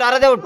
तारा दे उठ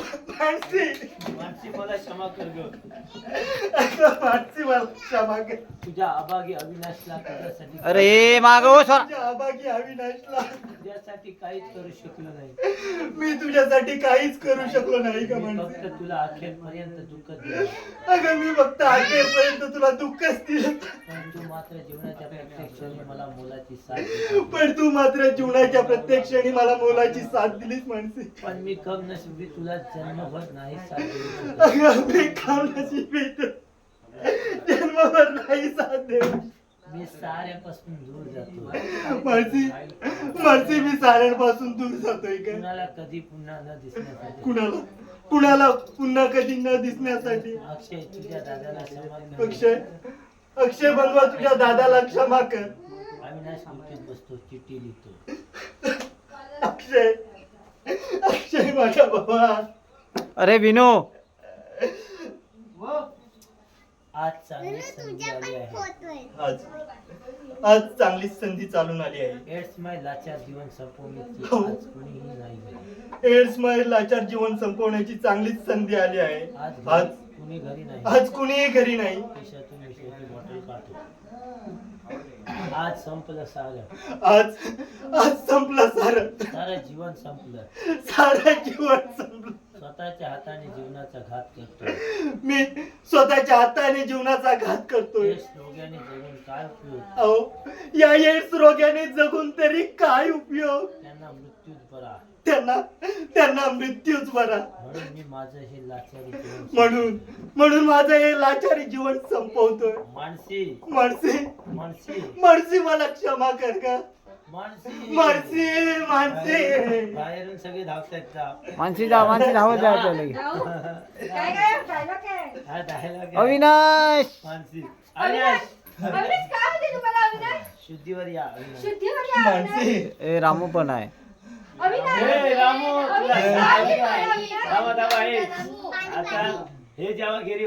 तुझ्या अभागी अविनाशला तुझ्यासाठी अरे माग तुझ्या अभागी अविनाशला. तुझ्यासाठी काहीच करू शकलो नाही. मी तुझ्यासाठी काहीच करू शकलो नाही का मी मानसी फक्त तुला अखेरपर्यंत दुःख दिलं. अगं मी फक्त अखेरपर्यंत तुला दुःखच दिलं. पण तू मात्र जीवनाच्या प्रत्येक क्षणी मला मोलाची साथ दिली. पण तू मात्र जीवनाच्या प्रत्येक क्षणी मला मोलाची साथ दिलीस मानसी पण मी कम नशिबी तुला जन्मभर नाही साथ देऊ शकलो. अगं मी काम नशिबी तर नाही साथ देऊ. मी साऱ्यापासून दूर जातो मानसी मानसी मी साऱ्यांपासून दूर जातोय का? कुणाला कधी पुन्हा न दिसण्यासाठी. कुणाला? कुणाला पुन्हा कधी न दिसण्यासाठी? अक्षय तुझ्या दादाला क्षमा कर. अक्षय अक्षय बनवा तुझ्या दादाला क्षमा कर. अविनाश बसतो चिठ्ठी लिहितो. अक्षय अक्षय माझा बाबा अरे विनो. आज चांगली संधी आली आहे. आज. आज चांगली संधी चालून आली आहे. एड्स माय लाचार जीवन संपवण्याची हो. आज कुणीही नाही घरी. एड्समध्ये लाचार जीवन संपवण्याची चांगलीच संधी आली आहे. आज आज. घरी कुणी घरी नाही. आज कुणीही घरी नाही. खिशातून बॉटल काढतो. आज संपलं सारं. आज. आज संपलं सारं. सारं जीवन संपलं. सारं जीवन संपलं. स्वतःच्या हाताने जीवनाचा घात करतो मी स्वतःच्या हाताने जीवनाचा घात करतोय. एड्स रोग्याने जगून काय उपयोग? अहो या एड्स रोगाने जगून तरी काय उपयोग? त्यांना मृत्यूच बरा. त्यांना त्यांना मृत्यूच बरा. म्हणून मी माझं हे लाचारी जीवन म्हणून म्हणून माझं हे लाचारी जीवन संपवतोय. मानसी. मानसी. मानसी. मानसी मला क्षमा कर का मानसी। मानसी मानसी। बाहेरून सगळे धावतायत का? मानसी जा मानसी धावत जायचं लगे काय काय डायलॉग काय हा dialogue आहे. अविनाश! मानसी. अविनाश अविनाश. काय होते तुम्हाला अविनाश? शुद्धीवर या अविनाश. शुद्धीवर या अविनाश. ए रामू पण आहे. अविनाश. ए, रामू, अविनाश. अविनाश? थांबा, थांबा, हे. आता हे जेव्हा गेली